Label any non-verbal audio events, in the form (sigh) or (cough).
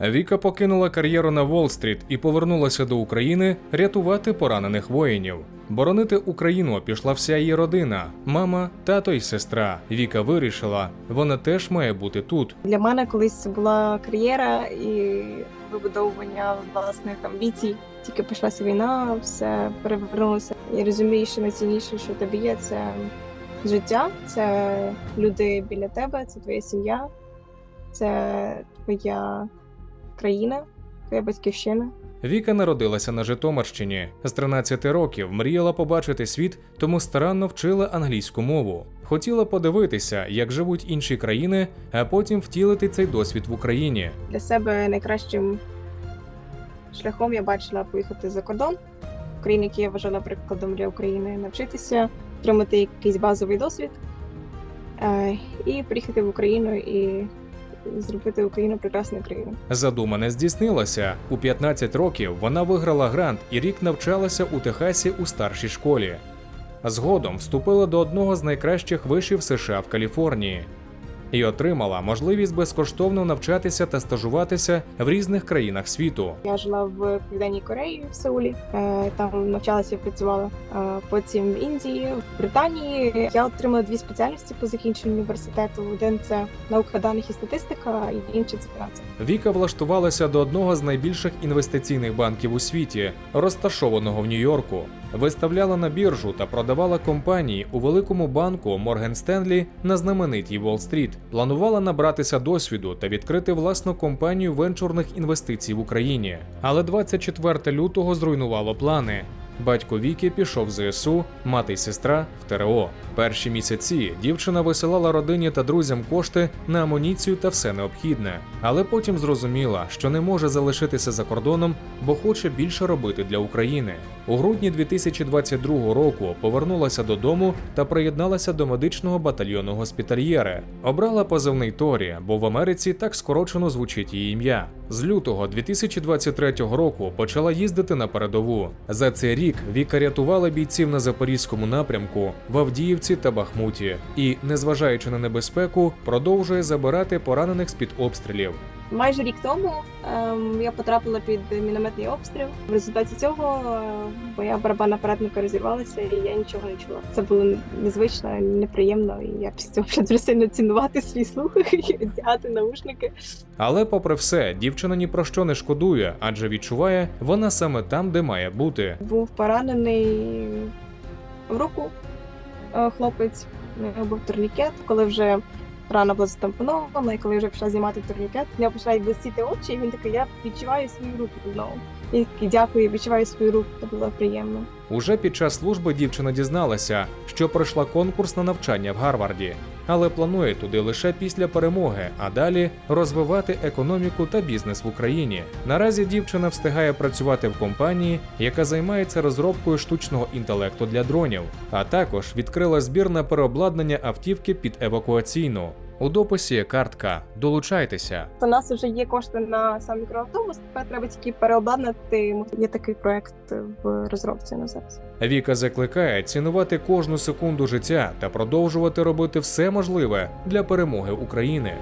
Віка покинула кар'єру на Уолл-стріт і повернулася до України рятувати поранених воїнів. Боронити Україну пішла вся її родина, мама, тато й сестра. Віка вирішила, вона теж має бути тут. Для мене колись це була кар'єра і вибудовування власних амбіцій. Тільки почалася війна, все перевернулося. Я розумію, що найцінніше, що тобі є, це життя, це люди біля тебе, це твоя сім'я, це твоя країна, твоя батьківщина. Віка народилася на Житомирщині. З 13 років мріяла побачити світ, тому старанно вчила англійську мову. Хотіла подивитися, як живуть інші країни, а потім втілити цей досвід в Україні. Для себе найкращим шляхом я бачила поїхати за кордон. Країни, які я вважала прикладом для України, навчитися, отримати якийсь базовий досвід е, і приїхати в Україну і зробити Україну прекрасною країною. Задумане здійснилося. У 15 років вона виграла грант і рік навчалася у Техасі у старшій школі. Згодом вступила до одного з найкращих вишів США в Каліфорнії і отримала можливість безкоштовно навчатися та стажуватися в різних країнах світу. Я жила в Південній Кореї в Сеулі, е, там навчалася працювала. Е, Потім в Індії, в Британії. Я отримала дві спеціальності по закінченню університету. Один це наука даних і статистика, і інший це фінанси. Віка влаштувалася до одного з найбільших інвестиційних банків у світі, розташованого в Нью-Йорку. Виставляла на біржу та продавала компанії у великому банку Морген Стенлі на знаменитій Уолл-стріт. Планувала набратися досвіду та відкрити власну компанію венчурних інвестицій в Україні. Але 24 лютого зруйнувало плани. Батько Віки пішов в ЗСУ, мати й сестра в ТРО. Перші місяці дівчина висилала родині та друзям кошти на амуніцію та все необхідне, але потім зрозуміла, що не може залишитися за кордоном, бо хоче більше робити для України. У грудні 2022 року повернулася додому та приєдналася до медичного батальйону госпітальєри. Обрала позивний Торі, бо в Америці так скорочено звучить її ім'я. З лютого 2023 року почала їздити на передову. За цей рік Віка рятувала бійців на запорізькому напрямку в Авдіївці та Бахмуті і, незважаючи на небезпеку, продовжує забирати поранених з під обстрілів. Майже рік тому ем, я потрапила під мінометний обстріл. В результаті цього е, моя барабанна перетинка розірвалася, і я нічого не чула. Це було незвично, неприємно, і я після цього дуже сильно цінувати свій слух (laughs) і одягати наушники. Але, попри все, дівчина ні про що не шкодує, адже відчуває, вона саме там, де має бути. Був поранений в руку е, хлопець, був турнікет. Коли вже рана була затампонована, і коли я вже пішла знімати турнікет, я почала блистіти очі, і він такий, я відчуваю свою руку знову. І дякую, відчуваю свою руку, це було приємно. Уже під час служби дівчина дізналася, що пройшла конкурс на навчання в Гарварді, але планує туди лише після перемоги, а далі розвивати економіку та бізнес в Україні. Наразі дівчина встигає працювати в компанії, яка займається розробкою штучного інтелекту для дронів, а також відкрила збір на переобладнання автівки під евакуаційну. У дописі картка. Долучайтеся. У нас вже є кошти на сам мікроавтобус, тепер треба тільки переобладнати. Є такий проект в розробці на зараз. Віка закликає цінувати кожну секунду життя та продовжувати робити все можливе для перемоги України.